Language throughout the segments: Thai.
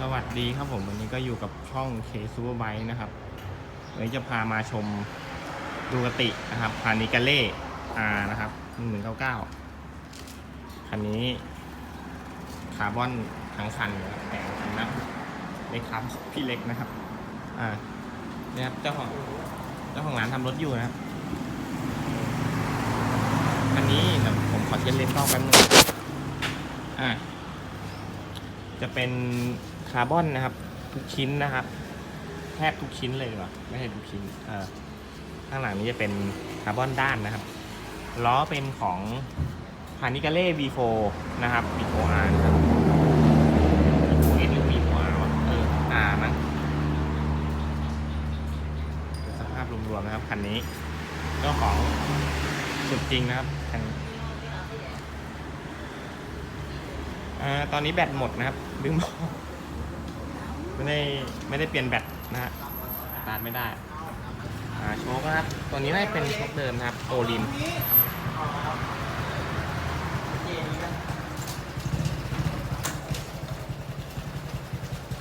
สวัสดีครับผมวันนี้ก็อยู่กับช่อง K Super Bike นะครับวันนี้จะพามาชมดูกตินะครับพานิกาเล่อานะครับ1199คันนี้ คาร์บอนทั้งคันแต่งคันนะเล็กครับพี่เล็กนะครับ อ่าเนี่ยครับเจ้าของเจ้าของร้านทำรถอยู่นะครับคันนี้เดี๋ยวผมขอเช็ดเลนส์กล้องแป๊บนึงอ่าจะเป็นาร์บอนนะครับ ทุกชิ้นนะครับแทบทุกชิ้นเลยดีกว่าไม่ใช่ทุกชิ้นอ่อข้างหลังนี้จะเป็นคาร์บอนด้านนะครับล้อเป็นของพานิกาเล่ V4 นะครับ V4R นะครับ V4S หรือ V4R วะเออ R มั้งสภาพรวมๆนะครับคันนี้เจ้าของสุดจริงนะครับคันอ่าตอนนี้แบตหมดนะครับลืมบอก ไม่ได้ไม่ได้เปลี่ยนแบตนะฮะตาร์ทไม่ได้อ่าโชคนะครับ ตัวนี้น่าจะเป็นโชคเดิมนะครับโอลิน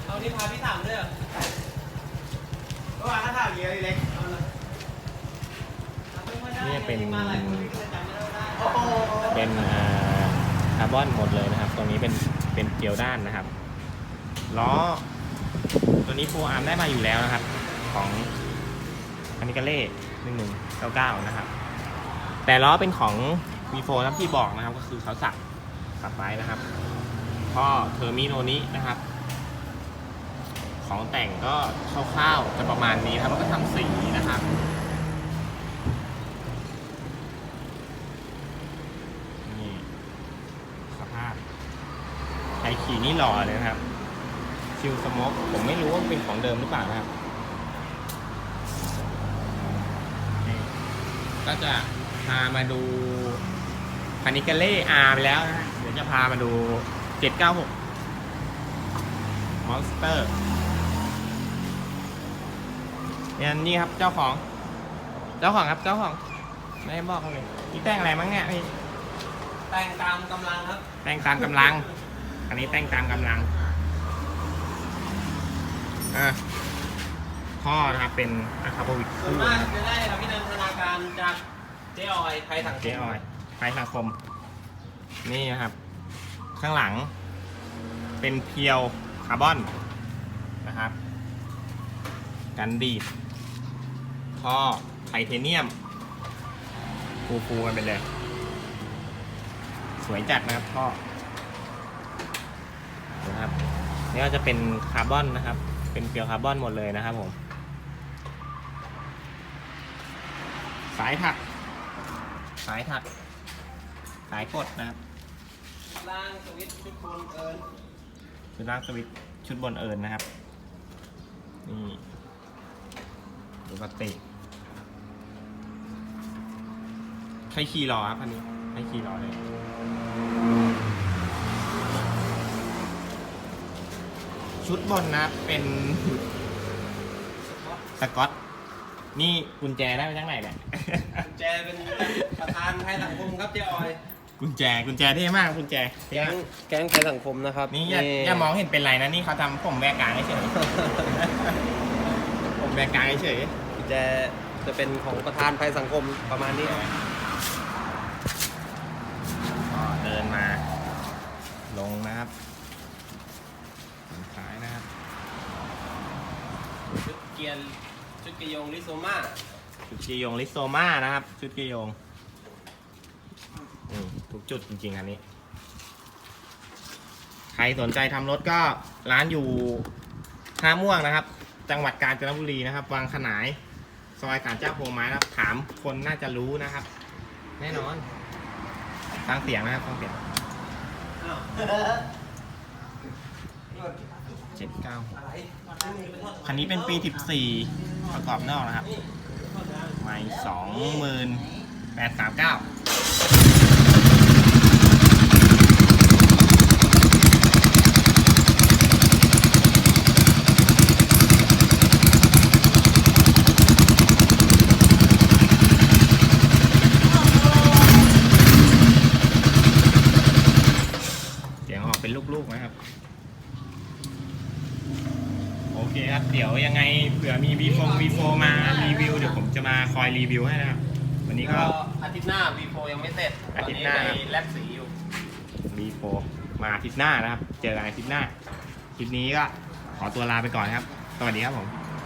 เอานี่พาพี่ถามด้วยเหรอเมื่อวานก็ถามเยอะเล็กเอาเลยนี่เป็นมาหลายคนก็จะจำไม่ได้โอ้โหเป็นอ่าคาร์บอนหมดเลยนะครับตัวนี้เป็นเป็นเกลียวด้านนะครับล้อ ตัวนี้โฟูอาร์มได้มาอยู่แล้วนะครับ ของอันนี้กาเล่หนึ่งหนึ่งเก้าเก้านะครับ แต่ล้อเป็นของ V4 นะที่บอกนะครับ ก็คือเขาสักสักไว้นะครับท่อเทอร์มิโนนี้นะครับ ของแต่งก็คร่าวๆจะประมาณนี้นะครับแล้วก็ทำสีนะครับนี่สภาพใครขี่นี่หล่อเลยนะครับ ชิลสโมกผมไม่รู้ว่ามันเป็นของเดิมหรือเปล่านะครับนี่ก็จะพามาดูพานิกาเล่อาไปแล้วนะฮะเดี๋ยวจะพามาดู 796 Monster เนี่ยนี่ครับเจ้าของ เจ้าของครับเจ้าของ ไม่ได้บอกเลยนี่แต่งอะไรมั้งเนี่ยพี่แต่งตามกำลังครับ แต่งตามกำลัง อันนี้แต่งตามกำลัง อะพ่อนะครับเป็นอะคาโบวิกส่วนมากจะได้อภินันทนาการจากเจ๊ออยไทยสังคเจ๊มออยไฟสังคม นี่นะครับ ข้างหลัง เป็นเพียวคาร์บอนนะครับ กันดีดท่อไทเทเนียมฟูๆกันไปเลย สวยจัดนะครับท่อนะครับนี่ก็จะเป็นคาร์บอนนะครับ เป็นเพียวคาร์บอนหมดเลยนะครับผม สายถัก สายถัก สายกดนะครับล่างสวิตช์ทุกคนเอิญชุดล่างสวิตช์ชุดบนเอิญนะครับ นี่ปกติใครขี่รอครับคันนี้ให้ขี่รอเลย ชุดบนนะครับเป็นสกอต นี่กุญแจได้มาจากไหนเนี่ยแจเป็นประธานไทยสังคมครับเจ๊ออย กุญแจกุญแจเท่มากกุญแจเท่แก๊งมากแก๊งไทยสังคมนะครับนี่อย่าอย่ามองเห็นเป็นไรนะนี่เขาทำผมแวกกลางเฉยผมแวกกลางเฉยแจจะเป็นของประธานไทยสังคมประมาณนี้ก็เดินมา ลงนะครับ ฝั่งซ้ายนะครับชุดเกียร์ชุดเกียร์ยงลิโซมาชุดกียงลิโซมานะครับ ชุดกียงอืมทุกจุดจริงๆอันนี้ ใครสนใจทำรถก็ร้านอยู่ท่าม่วงนะครับ จังหวัดกาญจนบุรีนะครับ วางขนาย ซอยศาลเจ้าโพไม้นะครับ ถามคนน่าจะรู้นะครับ แน่นอนฟังเสียงนะครับฟังเสียงอ้าวเจ็ดเก้าคันนี้เป็นปี14ประกอบนอกนะครับ ไม่สองหมื่นแปดสามเก้าเสียงออกเป็นลูกๆนะครับ เคครับ เดี๋ยวยังไงเผื่อมี V4 V4 มารีวิว เดี๋ยวผมจะมาคอยรีวิวให้นะครับ วันนี้ก็ ก็อาทิตย์หน้า V4 ยังไม่เสร็จอาทิตย์หน้า ตอนนี้ไปแลบสีอยู่ V4 มาอาทิตย์หน้านะครับ เจอกันอาทิตย์หน้า คลิปนี้ก็ขอตัวลาไปก่อนครับ สวัสดีครับผม